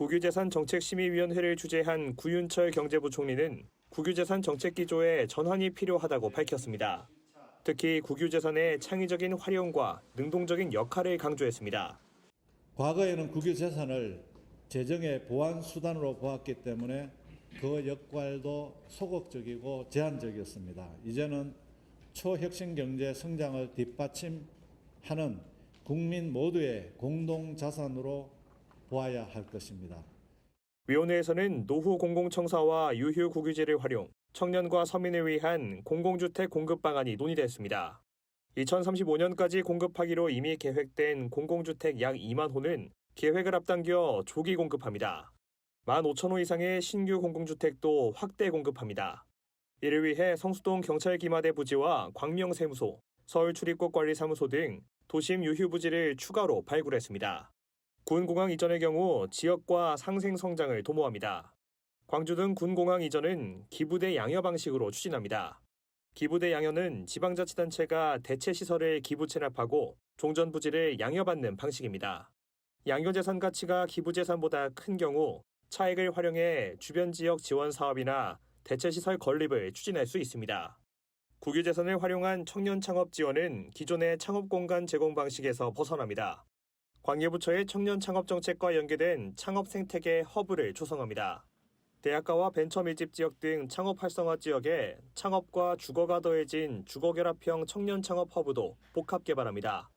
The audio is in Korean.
국유재산 정책심의위원회를 주재한 구윤철 경제부총리는 국유재산 정책 기조에 전환이 필요하다고 밝혔습니다. 특히 국유재산의 창의적인 활용과 능동적인 역할을 강조했습니다. 과거에는 국유 재산을 재정의 보완 수단으로 보았기 때문에 그 역할도 소극적이고 제한적이었습니다. 이제는 초혁신 경제 성장을 뒷받침하는 국민 모두의 공동 자산으로 보아야 할 것입니다. 위원회에서는 노후 공공청사와 유휴 국유제를 활용, 청년과 서민을 위한 공공주택 공급 방안이 논의됐습니다. 2035년까지 공급하기로 이미 계획된 공공주택 약 2만 호는 계획을 앞당겨 조기 공급합니다. 15,000호 이상의 신규 공공주택도 확대 공급합니다. 이를 위해 성수동 경찰기마대 부지와 광명세무소, 서울출입국관리사무소 등 도심 유휴 부지를 추가로 발굴했습니다. 군공항 이전의 경우 지역과 상생 성장을 도모합니다. 광주 등 군공항 이전은 기부대 양여 방식으로 추진합니다. 기부대 양여는 지방자치단체가 대체 시설을 기부 체납하고 종전 부지를 양여받는 방식입니다. 양여 재산 가치가 기부 재산보다 큰 경우 차액을 활용해 주변 지역 지원 사업이나 대체 시설 건립을 추진할 수 있습니다. 국유 재산을 활용한 청년 창업 지원은 기존의 창업 공간 제공 방식에서 벗어납니다. 관계부처의 청년 창업 정책과 연계된 창업 생태계 허브를 조성합니다. 대학가와 벤처 밀집 지역 등 창업 활성화 지역에 창업과 주거가 더해진 주거 결합형 청년 창업 허브도 복합 개발합니다.